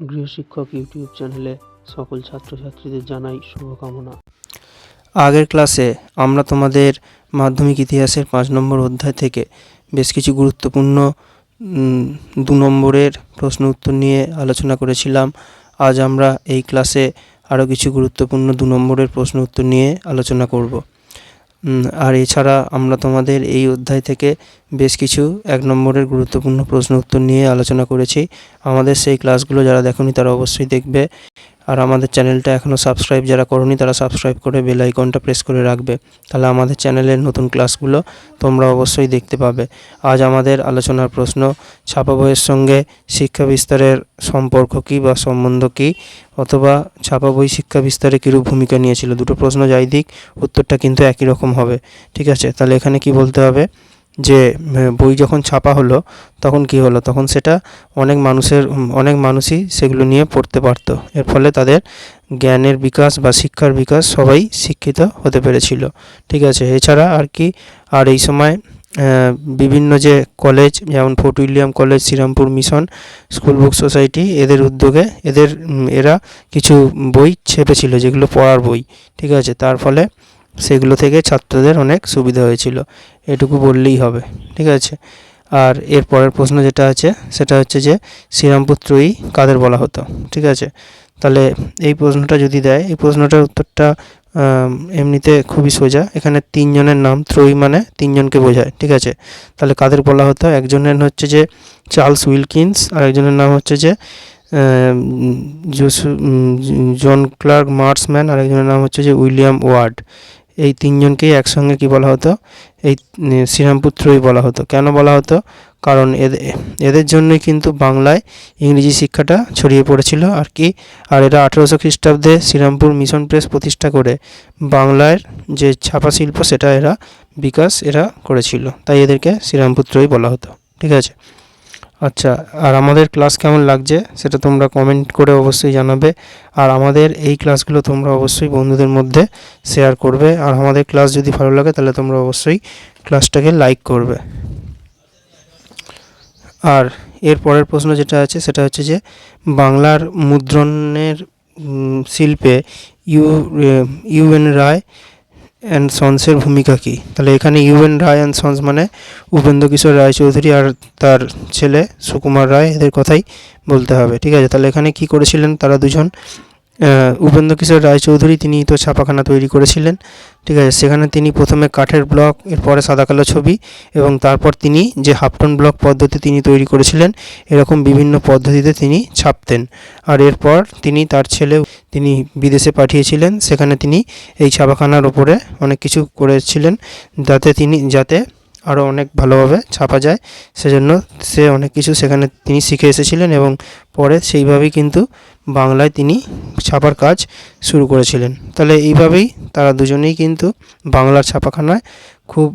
গৃহশিক্ষক YouTube চ্যানেলে সকল ছাত্রছাত্রীদের জানাই শুভকামনা। আগের ক্লাসে আমরা তোমাদের মাধ্যমিক ইতিহাসের পাঁচ নম্বর অধ্যায় থেকে বেশ কিছু গুরুত্বপূর্ণ দু নম্বরের প্রশ্ন উত্তর নিয়ে আলোচনা করেছিলাম। আজ আমরা এই ক্লাসে আরও কিছু গুরুত্বপূর্ণ দু নম্বরের প্রশ্ন উত্তর নিয়ে আলোচনা করব। আর এছাড়া আমরা তোমাদের এই অধ্যায় থেকে বেশ কিছু এক নম্বরের গুরুত্বপূর্ণ প্রশ্ন উত্তর নিয়ে আলোচনা করেছি। আমাদের সেই ক্লাসগুলো যারা দেখোনি তারা অবশ্যই দেখবে। আর আমাদের চ্যানেলটা এখনও সাবস্ক্রাইব যারা করনি, তারা সাবস্ক্রাইব করে বেল আইকনটা প্রেস করে রাখবে। তাহলে আমাদের চ্যানেলের নতুন ক্লাসগুলো তোমরা অবশ্যই দেখতে পাবে। আজ আমাদের আলোচনার প্রশ্ন, ছাপা বইয়ের সঙ্গে শিক্ষা বিস্তারের সম্পর্ক কী বা সম্বন্ধ কী অথবা ছাপা বই শিক্ষা বিস্তারে কীরূপ ভূমিকা নিয়েছিল? দুটো প্রশ্ন যাই দিক, উত্তরটা কিন্তু একই রকম হবে। ঠিক আছে? তাহলে এখানে কি বলতে হবে? যে বই যখন ছাপা হলো, তখন কি হলো? তখন সেটা অনেক মানুষের, অনেক মানুষই সেগুলো নিয়ে পড়তে পারতো। এর ফলে তাদের জ্ঞানের বিকাশ বা শিক্ষার বিকাশ সবাই শিক্ষিত হতে পেরেছিল। ঠিক আছে? এছাড়া আর কি, আর এই সময় বিভিন্ন যে কলেজ যেমন Fort William college Serampore mission school book society এদের উদ্যোগে, এদের, এরা কিছু বই ছেপেছিল, যেগুলো পড়ার বই। ঠিক আছে? তার ফলে সেগুলো থেকে ছাত্রদের অনেক সুবিধা হয়েছিল। এটুকু বললেই হবে, ঠিক আছে? আর এর পরের প্রশ্ন যেটা আছে, সেটা হচ্ছে যে শ্রীরামপুর ত্রয়ী কাদের বলা হতো, ঠিক আছে? তাহলে এই প্রশ্নটা যদি দেয়, এই প্রশ্নটার উত্তরটা এমনিতে খুবই সোজা। এখানে তিনজনের নাম, ত্রয়ী মানে তিনজনকে বোঝায়, ঠিক আছে? তাহলে কাদের বলা হতো? একজনের হচ্ছে যে চার্লস উইলকিন্স, আর একজনের নাম হচ্ছে যে জন ক্লার্ক মার্সম্যান, আর একজনের নাম হচ্ছে যে উইলিয়াম ওয়ার্ড। এই তিনজনকেই একসঙ্গে কি বলা হতো? এই উম, শ্রীরামপুর বলা হতো। কেন বলা হতো? কারণ এদের এদের জন্যই কিন্তু বাংলায় ইংরেজি শিক্ষাটা ছড়িয়ে পড়েছিল। আর কি আর এরা আঠেরোশো খ্রিস্টাব্দে শ্রীরামপুর মিশন প্রেস প্রতিষ্ঠা করে বাংলার যে ছাপা শিল্প সেটা এরা বিকাশ এরা করেছিল। তাই এদেরকে শ্রীরামপুত্রই বলা হতো। ঠিক আছে? আচ্ছা আর আমাদের ক্লাস কেমন লাগছে? সেটা তোমরা কমেন্ট করে অবশ্যই জানাবে। আর আমাদের এই ক্লাসগুলো তোমরা অবশ্যই বন্ধুদের মধ্যে শেয়ার করবে। আর আমাদের ক্লাস যদি ভালো লাগে, তাহলে তোমরা অবশ্যই ক্লাসটাকে লাইক করবে। আর এর পরের প্রশ্ন যেটা আছে, সেটা হচ্ছে যে, বাংলার মুদ্রণের শিল্পে U U N Ray and সন্সের ভূমিকা কী? তাহলে এখানে ইউএন রায় অ্যান্ড সন্স মানে উপেন্দ্র কিশোর রায়চৌধুরী আর তার ছেলে সুকুমার রায় এদের কথাই বলতে হবে, ঠিক আছে? তাহলে এখানে কি করেছিলেন? তারা দুজন উপেন্দ্র কিশোর রায়চৌধুরী তিনি তো ছাপাখানা তৈরি করেছিলেন, ঠিক আছে? সেখানে তিনি প্রথমে কাঠের ব্লক, এরপরে সাদা কালো ছবি এবং তারপর তিনি যে হাফটন ব্লক পদ্ধতি তিনি তৈরি করেছিলেন, এরকম বিভিন্ন পদ্ধতিতে তিনি ছাপতেন। আর এরপর তিনি তার ছেলে তিনি বিদেশে পাঠিয়েছিলেন, সেখানে তিনি এই ছাপাখানার ওপরে অনেক কিছু করেছিলেন যাতে তিনি, যাতে আরও অনেক ভালোভাবে ছাপা যায়। সেজন্য সে অনেক কিছু সেখানে তিনি শিখে এসেছিলেন এবং পরে সেইভাবেই কিন্তু বাংলায় তিনি ছাপার কাজ শুরু করেছিলেন। তাহলে এইভাবেই তারা দুজনেই কিন্তু বাংলার ছাপাখানায় খুব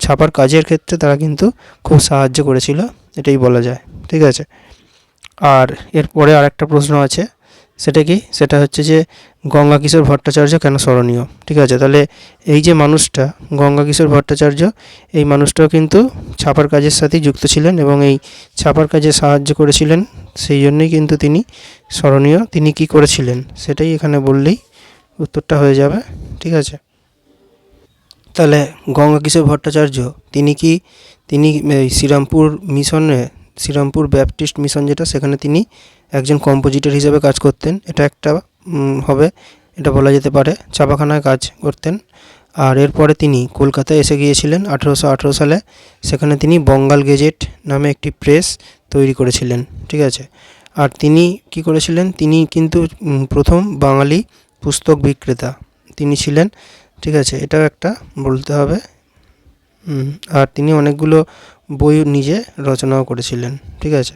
ছাপার কাজের ক্ষেত্রে তারা কিন্তু খুব সাহায্য করেছিল, এটাই বলা যায়। ঠিক আছে? আর এরপরে আরেকটা প্রশ্ন আছে, সেটা কি? সেটা হচ্ছে যে গঙ্গা কিশোর ভট্টাচার্য কেন স্মরণীয়? ঠিক আছে? তাহলে এই যে মানুষটা, গঙ্গা কিশোর ভট্টাচার্য, এই মানুষটাও কিন্তু ছাপার কাজের সাথেই যুক্ত ছিলেন এবং এই ছাপার কাজে সাহায্য করেছিলেন সেই জন্যই কিন্তু তিনি স্মরণীয়। তিনি কি করেছিলেন সেটাই এখানে বললেই উত্তরটা হয়ে যাবে, ঠিক আছে? তাহলে গঙ্গা কিশোর ভট্টাচার্য, তিনি কি, তিনি শ্রীরামপুর মিশনে, শ্রীরামপুর ব্যাপটিস্ট মিশন যেটা, সেখানে তিনি একজন কম্পোজিটর হিসেবে কাজ করতেন। এটা একটা হবে, এটা বলা যেতে পারে ছাপাখানায় কাজ করতেন। আর এরপরে তিনি কলকাতায় এসে গিয়েছিলেন আঠেরোশো আঠেরো সালে। সেখানে তিনি বঙ্গাল গেজেট নামে একটি প্রেস তৈরি করেছিলেন, ঠিক আছে? আর তিনি কি করেছিলেন? তিনি কিন্তু প্রথম বাঙালি পুস্তক বিক্রেতা তিনি ছিলেন, ঠিক আছে? এটাও একটা বলতে হবে। আর তিনি অনেকগুলো বই নিজে রচনাও করেছিলেন, ঠিক আছে?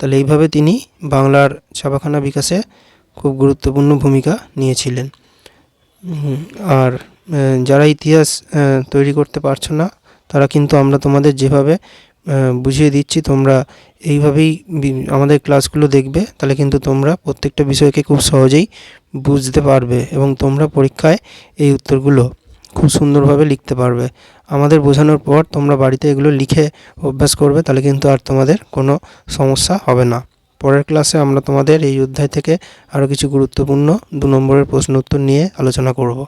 তাহলে এইভাবে তিনি বাংলার ছাপাখানা বিকাশে খুব গুরুত্বপূর্ণ ভূমিকা নিয়েছিলেন। আর যারা ইতিহাস তৈরি করতে পারছ না, তারা কিন্তু আমরা তোমাদের যেভাবে বুঝিয়ে দিচ্ছি, তোমরা এইভাবেই আমাদের ক্লাসগুলো দেখবে, তাহলে কিন্তু তোমরা প্রত্যেকটা বিষয়কে খুব সহজেই বুঝতে পারবে এবং তোমরা পরীক্ষায় এই উত্তরগুলো খুব সুন্দরভাবে লিখতে পারবে। আমাদের বোঝানোর পর তোমরা বাড়িতে এগুলো লিখে অভ্যাস করবে, তাহলে কিন্তু আর তোমাদের কোনো সমস্যা হবে না। পরের ক্লাসে আমরা তোমাদের এই অধ্যায় থেকে আরও কিছু গুরুত্বপূর্ণ দু নম্বরের প্রশ্ন উত্তর নিয়ে আলোচনা করব।